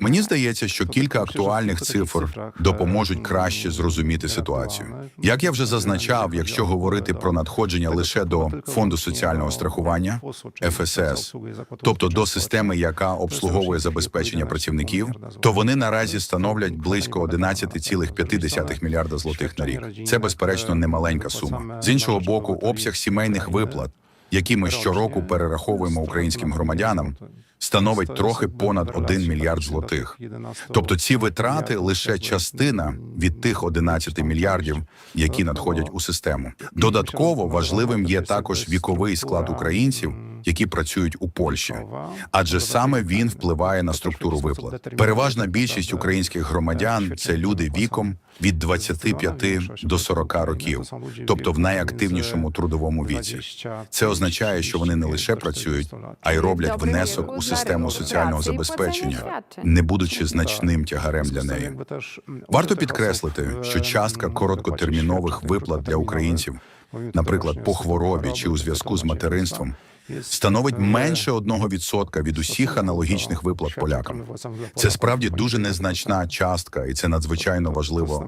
Мені здається, що кілька актуальних цифр допоможуть краще зрозуміти ситуацію. Як я вже зазначав, якщо говорити про надходження лише до фонду соціального страхування ФСС, тобто до системи, яка обслуговує забезпечення працівників, то вони наразі становлять близько 11,5 мільярда злотих на рік. Це безперечно немаленька сума. З іншого боку, обсяг сімейних виплат, які ми щороку перераховуємо українським громадянам, становить трохи понад 1 мільярд злотих. Тобто ці витрати лише частина від тих 11 мільярдів, які надходять у систему. Додатково важливим є також віковий склад українців, які працюють у Польщі, адже саме він впливає на структуру виплат. Переважна більшість українських громадян це люди віком від 25 до 40 років, тобто в найактивнішому трудовому віці. Це означає, що вони не лише працюють, а й роблять внесок у систему соціального забезпечення, не будучи значним тягарем для неї. Варто підкреслити, що частка короткотермінових виплат для українців, наприклад, по хворобі чи у зв'язку з материнством, становить менше 1% від усіх аналогічних виплат полякам. Це справді дуже незначна частка, і це надзвичайно важливо